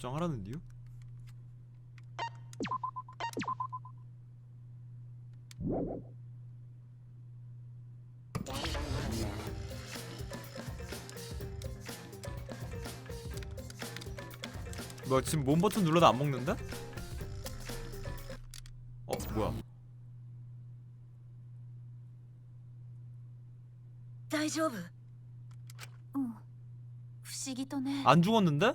저장하라는 이유? 뭐야 지금 몸 버튼 눌러도 안 먹는다? 어 뭐야 大丈夫うん不思議とね 안 죽었는데?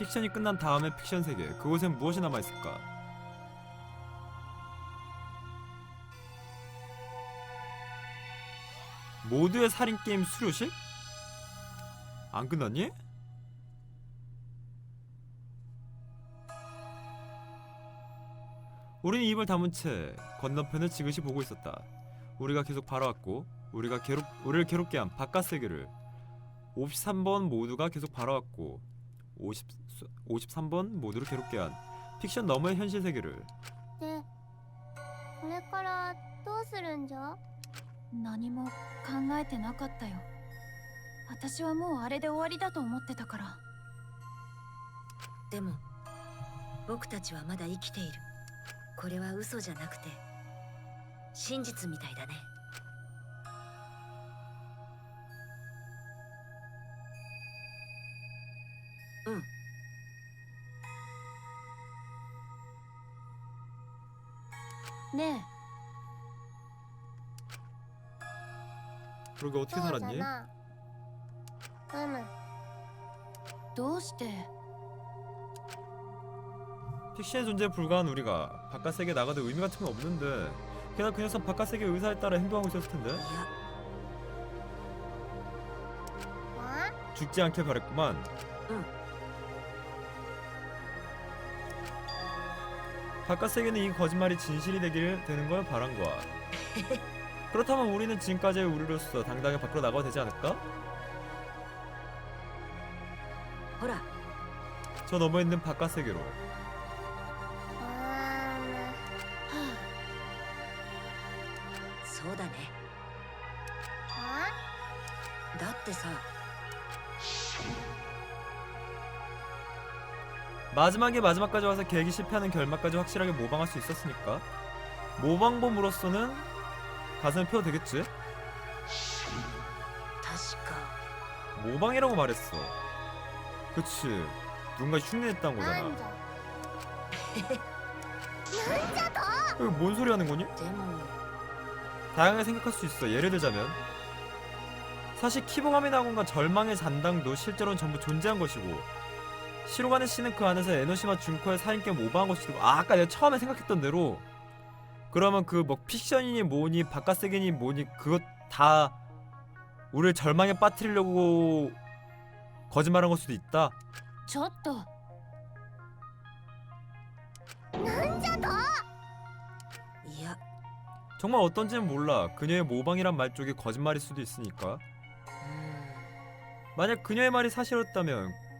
픽션이 끝난 다음의 픽션 세계. 그곳엔 무엇이 남아 있을까? 모두의 살인 게임 수료실? 안 끝났니? 우리는 입을 다문 채 건너편을 지그시 보고 있었다. 우리가 계속 바라왔고 우리가 괴롭 우리를 괴롭게 한 바깥 세계를 53번 모두가 계속 바라왔고 50 53번 모두를 괴롭게 한 픽션 너머의 현실 세계를 でこれからどうするんじゃ何も考えてなかったよ私はもうあれで終わりだと思ってたからでも僕たちはまだ生きているこれは嘘じゃなくて真実みたいだね うんね 그러게 어떻게 そうじゃ 살았니? なうむえどうして 픽션의 존재에 불과한 우리가 바깥 세계에 나가도 의미 같은 건 없는데 게다가 그 녀석 바깥 세계 의사에 따라 행동하고 있었을 텐데 いやあ 죽지 않길 바랬구만. 응. 바깥 세계는 이 거짓말이 진실이 되길 되는 걸 바란 거야. 그렇다면 우리는 지금까지의 우리로서 당당히 밖으로 나가도 되지 않을까? ほら 저 넘어 있는 바깥 세계로. あそうだねあだってさ 마지막에 마지막까지 와서 계기 실패하는 결말까지 확실하게 모방할 수 있었으니까. 모방범으로서는 가슴을 펴도 되겠지? 모방이라고 말했어. 그치. 누군가 흉내냈다는 거잖아. 뭔 소리 하는 거니? 다양하게 생각할 수 있어 예를 들자면. 사실 키보감이나 공간 절망의 잔당도 실제로는 전부 존재한 것이고 시로가네 씨는 그 안에서 에노시마 준코의 살인게임 오버한 것이고 아, 아까 내가 처음에 생각했던 대로 그러면 그 뭐 픽션이니 뭐니 바깥 세계니 뭐니 그것 다 우리를 절망에 빠뜨리려고 거짓말한 걸 수도 있다. ちょっとなんじゃといや 정말 어떤지는 몰라. 그녀의 모방이란 말 쪽이 거짓말일 수도 있으니까. うーん 만약 그녀의 말이 사실이었다면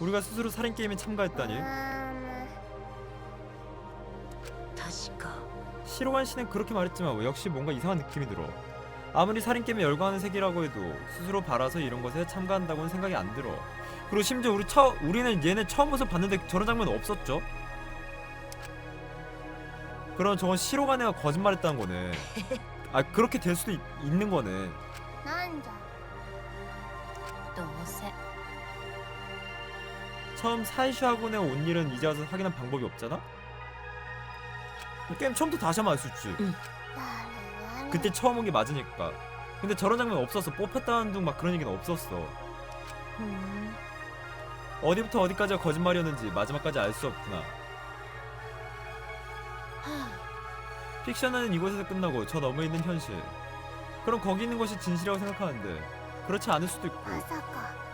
우리가 스스로 살인 게임에 참가했다니. あ 確か 시로한 씨는 그렇게 말했지만 역시 뭔가 이상한 느낌이 들어. 아무리 살인 게임에 열광하는 세계라고 해도 스스로 바라서 이런 것에 참가한다고는 생각이 안 들어. 그리고 심지어 우리 처 우리는 얘네 처음 모습 봤는데 저런 장면 없었죠. 그럼 저건 시로가 내가 거짓말했다는 거네. 아 그렇게 될 수도 있, 있는 거네. なんじゃどうせ 처음 산시하고 내온 일은 이제 와서 확인한 방법이 없잖아? 게임 처음부터 다시 하면 알수 있지. 응. 그때 처음 온 게 맞으니까. 근데 저런 장면 없었어 뽑혔다는 둥 막 그런 얘기는 없었어. 음. 어디부터 어디까지가 거짓말이었는지 마지막까지 알 수 없구나. 픽션은 이곳에서 끝나고 저 너머에 있는 현실. 그럼 거기 있는 것이 진실이라고 생각하는데 그렇지 않을 수도 있고. 아,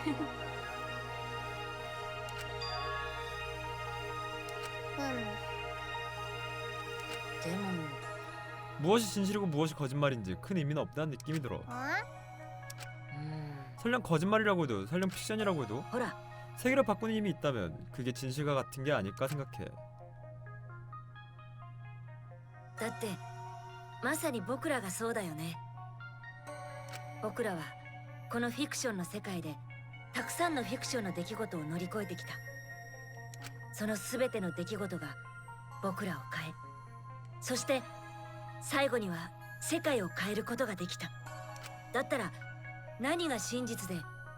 まさか うんでも 무엇이 진실이고 무엇이 거짓말인지 큰 의미는 없다는 느낌이 들어. あ 음 설령 거짓말이라고 해도 설령 픽션이라고 해도 ほら 세계를 바꾸는 힘이 있다면 그게 진실과 같은 게 아닐까 생각해. だってまさに僕らがそうだよね僕らはこのフィクションの世界で たくさんのフィクションの出来事を乗り越えてきた。その全ての出来事が僕らを変えそして最後には世界を変えることができた。だったら何が真実で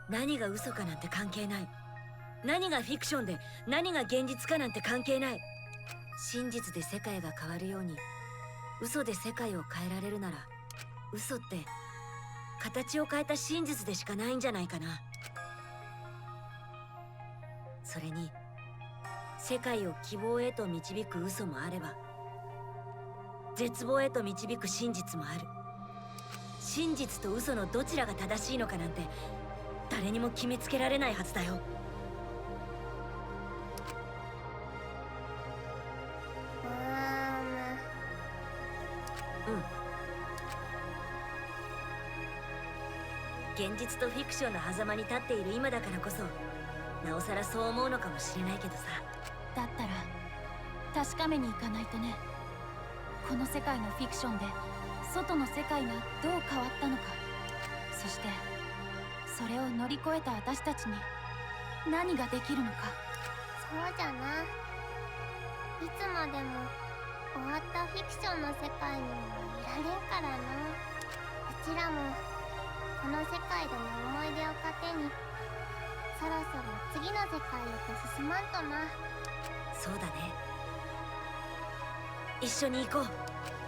何が嘘かなんて関係ない。何がフィクションで何が現実かなんて関係ない。真実で世界が変わるように嘘で世界を変えられるなら嘘って形を変えた真実でしかないんじゃないかな。それに世界を希望へと導く嘘もあれば絶望へと導く真実もある。真実と嘘のどちらが正しいのかなんて誰にも決めつけられないはずだよ。うーん。現実とフィクションの狭間に立っている今だからこそなおさらそう思うのかもしれないけどさ。だったら確かめに行かないとね。この世界のフィクションで外の世界がどう変わったのか。そしてそれを乗り越えた私たちに何ができるのか。そうじゃな。いつまでも終わったフィクションの世界にもいられんからな。うちらもこの世界での思い出そろそろ次の世界へと進まんとなそうだね一緒に行こう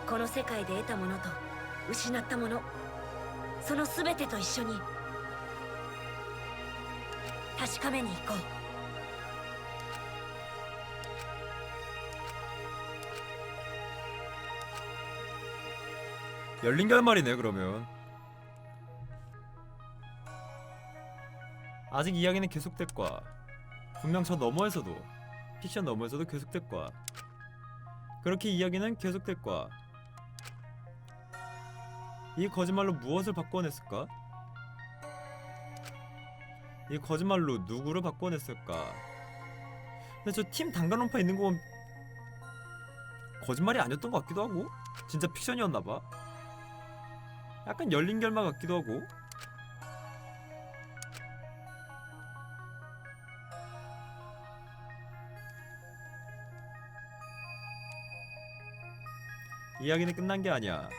この世界で得たものと失ったものその全てと一緒に確かめに行こう 열린 결말이네 그러면. 아직 이야기는 계속될 거야. 분명 저 너머에서도 픽션 너머에서도 계속될 거야. 그렇게 이야기는 계속될 거야. 이 거짓말로 무엇을 바꿔냈을까? 이 거짓말로 누구를 바꿔냈을까? 근데 저 팀 단간론파 있는 거 보면 거짓말이 아니었던 것 같기도 하고 진짜 픽션이었나 봐. 약간 열린 결말 같기도 하고 이야기는 끝난 게 아니야